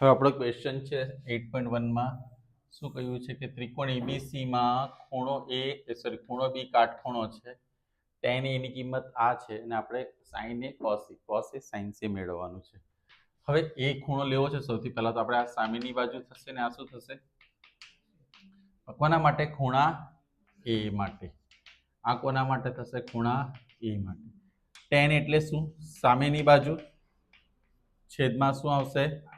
હવે આપણો ક્વેશ્ચન છે એટ પોઈન્ટ વનમાં શું કહ્યું છે કે ત્રિકોણ એબીસીમાં ખૂણો એ સોરી ખૂણો બી કાટખૂણો છે. ટેન એની કિંમત આ છે અને આપણે sine A cos A cos A sine C મેળવવાનું છે. હવે એ ખૂણો લેવો છે સૌથી પહેલાં તો આપણે આ સામેની બાજુ થશે ને આ શું થશે? કોના માટે ખૂણા એ માટે. આ કોના માટે થશે? ખૂણા એ માટે. ટેન એટલે શું? સામેની બાજુ છેદમાં શું આવશે?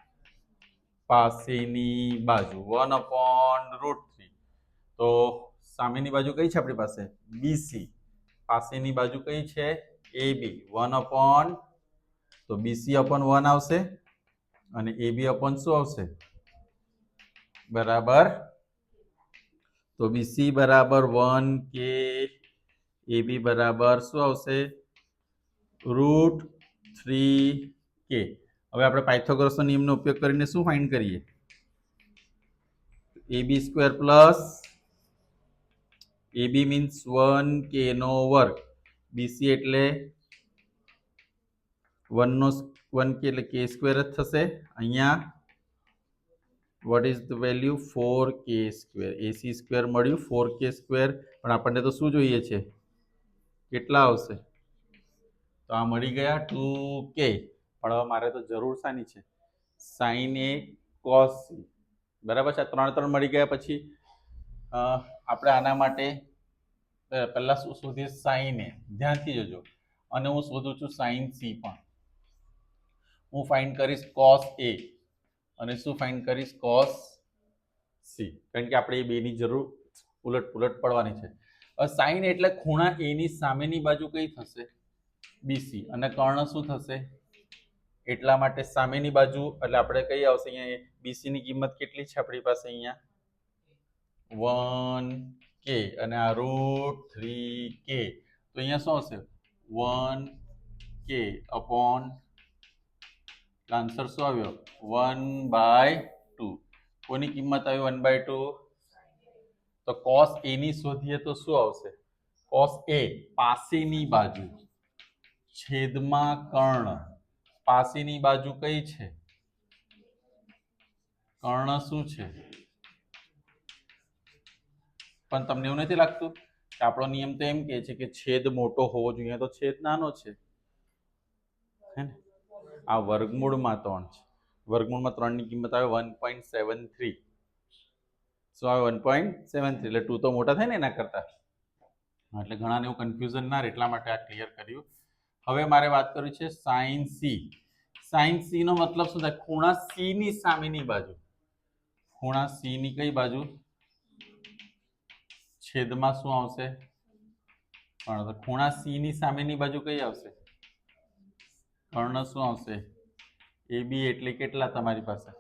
પાસેની બાજુ વન અપોન રૂટ થ્રી તો સામેની બાજુ કઈ છે આપણી પાસે? બીસી પાસેની બાજુ કઈ છે? એ બી વન અપોન તો બીસી અપોન વન આવશે. અને એ બી અપોન શું આવશે? બરાબર. તો બીસી બરાબર વન કે એ બી બરાબર શું આવશે? રૂટ થ્રી કે હવે આપણે પાયથોગોરસનો નિયમનો ઉપયોગ કરીને શું ફાઇન્ડ કરીએ? A B square plus A B means one K નો વર્ગ બીસી એટલે વનનો વન કે એટલે કે સ્ક્વેર જ થશે. અહીંયા what is the value four K square AC square મળ્યું ફોર કે સ્ક્વેર પણ આપણને તો શું જોઈએ છે? કેટલા આવશે? તો આ મળી ગયા ટુ કે પણ મારે તો જરૂર શાની છે. Sine A cos C. બરાબર છે? ત્રણ ત્રણ મળી ગયા પછી આપણે આના માટે પહેલાં શું શોધીએ? સાઈન એ ધ્યાનથી જજો. અને હું શોધું છું સાઈન સી પણ. હું ફાઇન્ડ કરીશ કોસ એ. અને શું ફાઇન્ડ કરીશ? Cos C. કારણ કે આપણે એ બેની જરૂર ઉલટ પુલટ પડવાની છે. સાઈન એટલે ખૂણા એની સામેની બાજુ કઈ થશે? બીસી અને કર્ણ શું થશે? એટલા માટે સામેની બાજુ, એટલે આપણે કઈ આવશે અહીંયા? બીસી ની કિંમત કેટલી છે આપણી પાસે અહીંયા? વન કે અને આ રૂટ થ્રી કે તો અહીંયા શું આવશે? વન કે અપોન આન્સર શું આવ્યો? વન બાય ટુ કોની કિંમત આવી? વન બાય ટુ તો કોસ એ ની શોધીએ તો શું આવશે? કોસ એ પાસેની બાજુ, છેદમાં કર્ણ. પાસેની બાજુ કઈ છે? કર્ણ શું છે? પણ તમને એવું નથી લાગતું કે આપણો નિયમ તો એમ કે છે કે છેદ મોટો હોવો જોઈએ? તો છેદ નાનો છે. હે ને? આ વર્ગમૂળમાં ત્રણ છે. વર્ગમૂળમાં ત્રણની કિંમત આવે વન પોઈન્ટ સેવન થ્રી શું આવે? વન પોઈન્ટ સેવન થ્રી એટલે ટુ તો મોટા થાય ને એના કરતા. એટલે ઘણાને એવું કન્ફ્યુઝન ના રહે એટલા માટે આ ક્લિયર કર્યું. હવે મારે વાત કરવી છે સાઇન સી સાઇન સી નો મતલબ શું થાય? ખૂણા સી ની સામેની બાજુ. ખૂણા સી ની કઈ બાજુ? છેદમાં શું આવશે? કર્ણ. ખૂણા સી ની સામેની બાજુ કઈ આવશે? કર્ણ શું આવશે? એ બી એટલે કેટલા તમારી પાસે?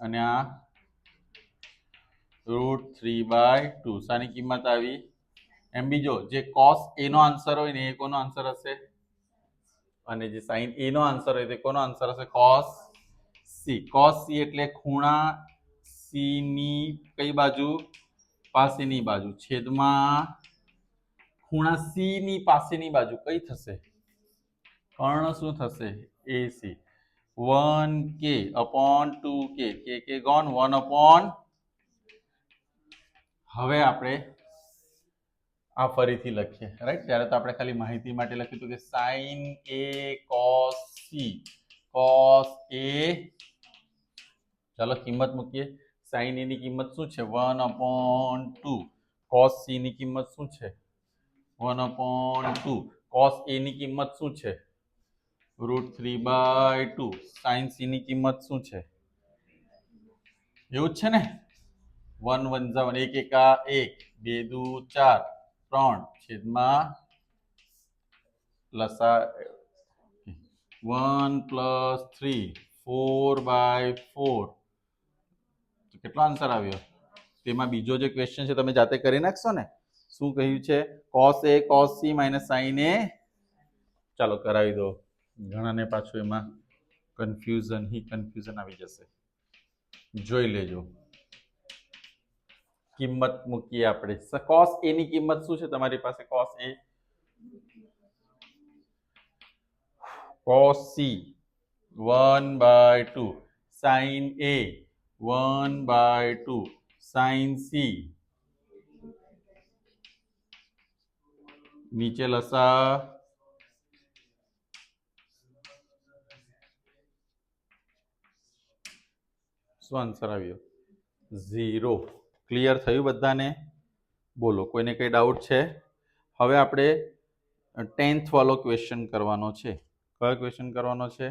અને આ રૂટ થ્રી બાય ટુ શાની કિંમત આવી એમ બીજો, જે કોસ એ નો આન્સર હોય ને એ કોનો આન્સર હશે? અને જે સાઈન એ નો આન્સર હોય તે કોનો આન્સર હશે? કોસ સી કોસ સી એટલે ખૂણા સી ની કઈ બાજુ? પાસેની બાજુ. છેદમાં ખૂણા સી ની પાસેની બાજુ. કઈ થશે? કર્ણ શું થશે? A C one K upon two કે કે ગોન વન અપોન હવે આપણે આ ફરીથી લખીએ. રાઈટ ત્યારે તો આપણે ખાલી માહિતી માટે લખ્યું હતું કે sine A cos C cos A ચાલો કિંમત મૂકીએ. સાઈન એ ની કિંમત શું છે? One upon two cos C ની કિંમત શું છે? One upon two cos A ની કિંમત શું છે? Root three by two sine C ની કિંમત શું છે? એવું જ છે ને? વન વન ઝા વન એક એકા એક. બે, દુ, ચાર. ત્રણ છેદમાં લસા, one plus three, four by four. કેટલો આન્સર આવ્યો? તેમાં બીજો જે ક્વેશ્ચન છે તમે જાતે કરી નાખશો ને? શું કહ્યું છે? Cos A cos C minus sine A ચાલો કરાવી દો. ઘણાને પાછું એમાં કન્ફ્યુઝન હી કન્ફ્યુઝન આવી જશે. જોઈ લેજો. કિંમત મૂકીએ આપણે. કોસ એ ની કિંમત શું છે તમારી પાસે? Cos A cos C one by two sine A one by two sine C નીચે લસા. શું આન્સર આવ્યો? ઝીરો ક્લિયર થયું બધાને? બોલો, કોઈને કંઈ ડાઉટ છે? હવે આપણે ટેન્થવાળો ક્વેશ્ચન કરવાનો છે. કયો ક્વેશ્ચન કરવાનો છે?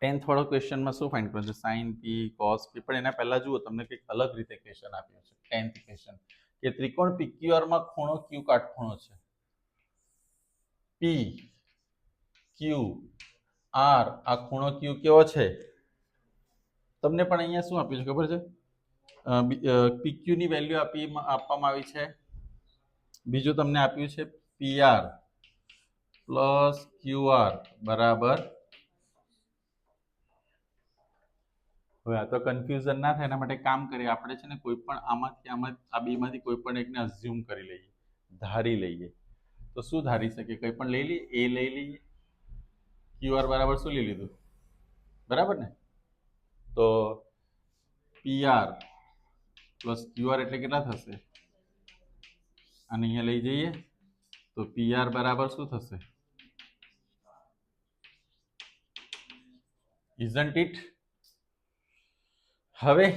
ટેન્થવાળો ક્વેશ્ચનમાં શું ફાઇન્ડ કરવાનું છે? સાઇન પી કોસ પી પણ એના પહેલાં જુઓ, તમને કંઈક અલગ રીતે ક્વેશ્ચન આપ્યો છે. ટેન્થ ક્વેશ્ચન કે ત્રિકોણ પીક્યુઆરમાં ખૂણો ક્યુ કાટખૂણો છે. પી ક્યુ આર આ ખૂણો ક્યુ કેવો છે? તમને પણ અહીંયા શું આપ્યું છે? ખબર છે? પીક્યુની વેલ્યુ આપી આપવામાં આવી છે. બીજું તમને આપ્યું છે પીઆર પ્લસ ક્યુઆર બરાબર. હવે આ તો કન્ફ્યુઝન ના થાય, એના માટે કામ કરીએ. આપણે છે ને કોઈ પણ આમાંથી આમાં આ બેમાંથી કોઈ પણ એકને અઝ્યુમ કરી લઈએ, ધારી લઈએ. તો શું ધારી શકીએ? કંઈ પણ લઈ લઈએ? એ લઈ લઈએ. ક્યુઆર બરાબર શું લઈ લીધું? બરાબર ને? તો પીઆર પ્લસ ક્યુઆર એટલે કેટલા થશે? અને અહીંયા લઈ જઈએ. તો પીઆર બરાબર શું થશે? ઇઝન્ટ ઇટ હવે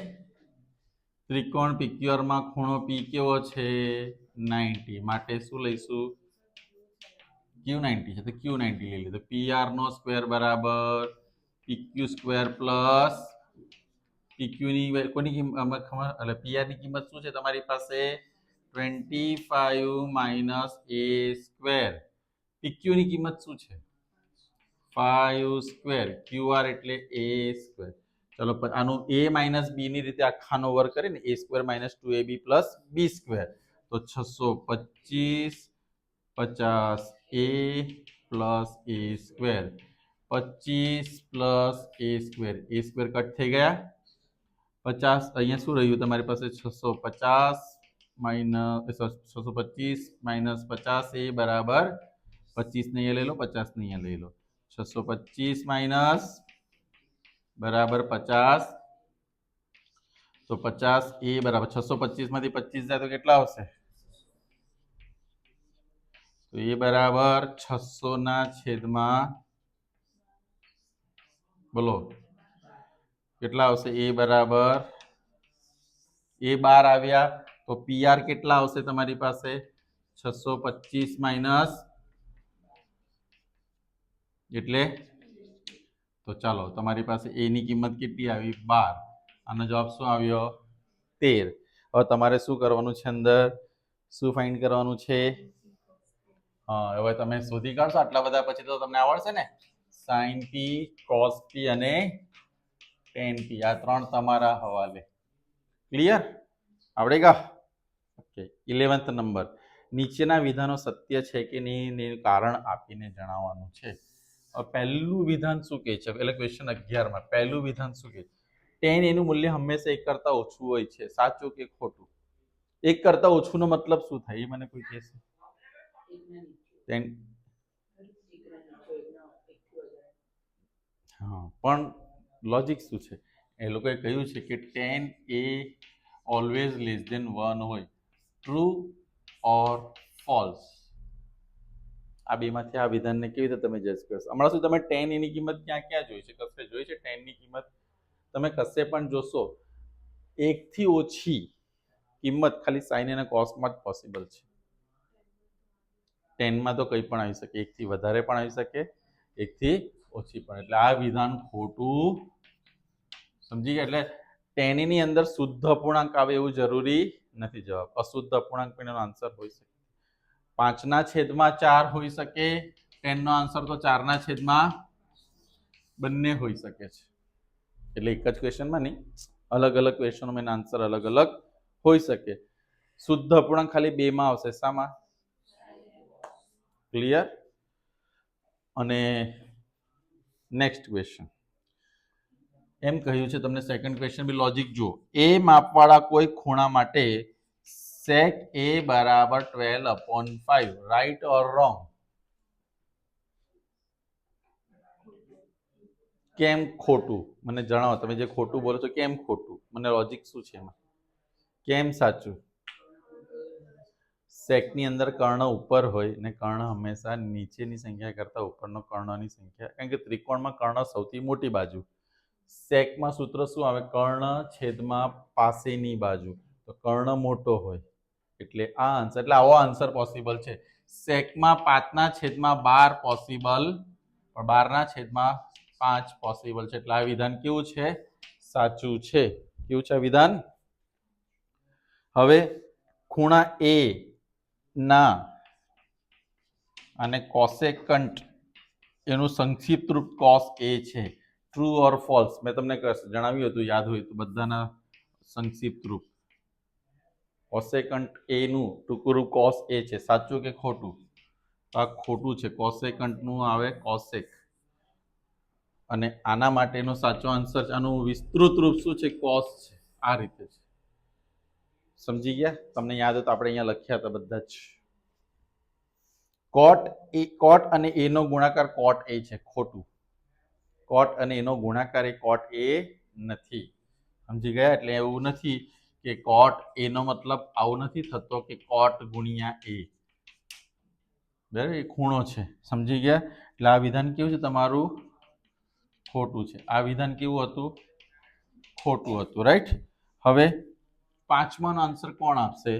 ત્રિકોણ પીક્યુઆરમાં ખૂણો પી કેવો છે? નાઇન્ટી. માટે શું લઈશું? ક્યુ નાઇન્ટી છે. તો ક્યુ નાઇન્ટી લઈ લીધું. પી આર નો સ્ક્વેર બરાબર પીક્યુ સ્ક્વેર પ્લસ પીક્યુની કોની કિંમત એટલે પીઆરની કિંમત શું છે? તમારી પાસે twenty five minus A square પીક્યુની કિંમત શું છે? ફાઈવ સ્ક્વેર ક્યુઆર એટલે એ સ્ક્વેર ચલો આનું એ માઇનસ બીની રીતે આખાનો વર્ગ કરીને A square minus two A B plus B square તો છસો પચીસ પચાસ એ પ્લસ એ સ્ક્વેર પચીસ plus A square A square cut થઈ ગયા. પચાસ અહીંયા શું રહ્યું તમારી પાસે છસો પચાસ માઇનસ છસો પચીસ માઇનસ પચાસ એ બરાબર પચીસ ને અહીંયા લઈ લો પચાસ ને અહીંયા લઈ લો છસો પચીસ માઇનસ બરાબર પચાસ તો પચાસ એ બરાબર છસો પચીસમાંથી પચીસ જાય તો કેટલા આવશે તો એ બરાબર છસો ના છેદમાં બોલો કેટલા આવશે? એ બરાબર. એ બાર આવ્યા. તો પીઆર કેટલા આવશે તમારી પાસે? છસો પચીસ માઇનસ. એટલે? તો ચાલો, તમારી પાસે એની કિંમત કેટલી આવી? બાર. આનો જવાબ શું આવ્યો? તેર. હવે તમારે શું કરવાનું છે અંદર? શું ફાઇન્ડ કરવાનું છે? હા, હવે તમે શોધી કાઢશો આટલા બધા પછી તો તમને આવડશે ને? સાઇન પી કોસ પી અને ટેન પી આ ત્રણ તમારા હવાલે. ક્લિયર આવડે ગા? ઓકે ઇલેવન્થ નંબર નીચેના વિધાનો સત્ય છે કે નહીં કારણ આપીને જણાવવાનું છે. પહેલું વિધાન શું કહે છે? એટલે ક્વેશ્ચન અગિયારમાં. પહેલું વિધાન શું કહે? છે ટેન એનું મૂલ્ય હંમેશા એક કરતા ઓછું હોય છે. સાચું કે ખોટું? એક કરતા ઓછુંનો મતલબ શું થાય? એ મને કોઈ કહેશે? ટેન હા. પણ લોજિક શું છે? એ લોકોએ કહ્યું છે કે tan A always less than one હોય. ટ્રુ ઓર ફોલ્સ આ બેમાંથી આ વિધાનને કેવી રીતે તમે જજ કરશો? હમણાં સુધી તમે ટેન એની કિંમત ક્યાં ક્યાં જોઈ છે? કશે જોઈ છે? ટેનની કિંમત તમે કશે પણ જોશો, એકથી ઓછી કિંમત ખાલી સાઇન અને કોસ્ટમાં જ પોસિબલ છે. ટેનમાં તો કંઈ પણ આવી શકે. એકથી વધારે પણ આવી શકે. એકથી ઓછી પણ. એટલે આ વિધાન ખોટું સમજી ગયા? એટલે ટેનની અંદર શુદ્ધ અપૂર્ણાંક આવે એવું જરૂરી નથી જવાબ. અશુદ્ધ અપૂર્ણાંક પણ એનો આન્સર હોઈ શકે. પાંચના છેદમાં ચાર હોઈ શકે. ટેનનો આન્સર તો ચારના છેદમાં બંને હોઈ શકે છે. એટલે એક જ ક્વેશ્ચનમાં નહીં. અલગ અલગ ક્વેશ્ચનોમાં એના આન્સર અલગ અલગ હોઈ શકે. શુદ્ધ અપૂર્ણાંક ખાલી બેમાં આવશે. શામાં? ક્લિયર અને નેક્સ્ટ ક્વેશ્ચન એમ કહ્યું છે તમને સેકન્ડ ક્વેશ્ચન બી લોજિક જુઓ. એ માપવાળા કોઈ ખૂણા માટે સેક એ બરાબર twelve upon five right or wrong કેમ ખોટું? મને જણાવો, તમે જે ખોટું બોલો છો કેમ ખોટું? મને લોજિક શું છે એમાં? કેમ સાચું? સેકની અંદર કર્ણ ઉપર હોય ને કર્ણ હંમેશા નીચેની સંખ્યા કરતાં ઉપરનો કર્ણની સંખ્યા, કારણ કે ત્રિકોણમાં કર્ણ સૌથી મોટી બાજુ. સેકમાં સૂત્ર શું આવે? કર્ણ છેદમાં પાસેની બાજુ. તો કર્ણ મોટો હોય. એટલે આ આન્સર એટલે આવો આન્સર પોસિબલ છે. સેકમાં પાંચના છેદમાં બાર પોસિબલ પણ બારના છેદમાં પાંચ પોસિબલ છે. એટલે આ વિધાન કેવું છે? સાચું છે. કેવું છે વિધાન? હવે ખૂણા એ ના. અને કોસેકન્ટ એનું સંક્ષિપ્ત રૂપ કોસ એ છે. ટ્રુ ઓર ફોલ્સ મેં તમને જણાવ્યું હતું, યાદ હોય તો બધાના સંક્ષિપ્ત રૂપ. કોસેકન્ટ એનું ટૂંકું રૂપ કોસ એ છે. સાચું કે ખોટું? તો આ ખોટું છે. કોસેકન્ટનું આવે કોસેક. અને આના માટેનો સાચો આન્સર આનું વિસ્તૃત રૂપ શું છે? કોસ છે. આ રીતે છે. સમજી ગયા? તમને યાદ હોય તો આપણે અહીંયા લખ્યા હતા બધા જ. કોટ એ, કોટ અને એનો ગુણાકાર કોટ એ છે, ખોટું. કોટ અને એનો ગુણાકાર એ કોટ એ નથી. સમજી ગયા? એટલે એવું નથી કે કોટ એનો મતલબ આવું નથી થતો કે કોટ ગુણ્યા એ. બરાબર? એ ખૂણો છે. સમજી ગયા? એટલે આ વિધાન કેવું છે? તમારું ખોટું છે. આ વિધાન કેવું હતું? ખોટું હતું. રાઈટ? હવે પાંચમાનો આન્સર કોણ આપશે?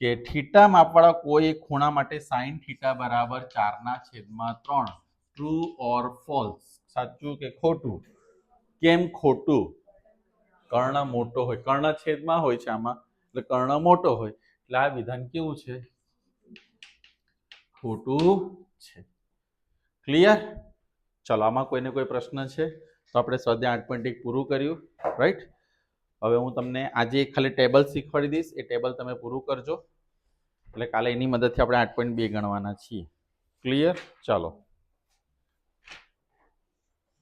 કે થીટા માપવાળા કોઈ ખૂણા માટે સાઈન થીટા બરાબર ચારના છેદમાં ત્રણ. ટ્રુ ઓર ફોલ્સ સાચું કે ખોટું? કેમ ખોટું? કર્ણ મોટો હોય. કર્ણ છેદમાં હોય છે આમાં. એટલે કર્ણ મોટો હોય. એટલે આ વિધાન કેવું છે? ખોટું છે. ક્લિયર ચલો, આમાં કોઈને કોઈ પ્રશ્ન છે? તો આપણે સ્વાધ્યાય આઠ પોઈન્ટ એક પૂરું કર્યું. રાઈટ હવે હું તમને આજે ખાલી ટેબલ શીખવાડી દઈશ. એ ટેબલ તમે પૂરું કરજો. એટલે કાલે એની મદદથી આપણે આઠ પોઈન્ટ બે ગણવાના છીએ. ક્લિયર ચાલો.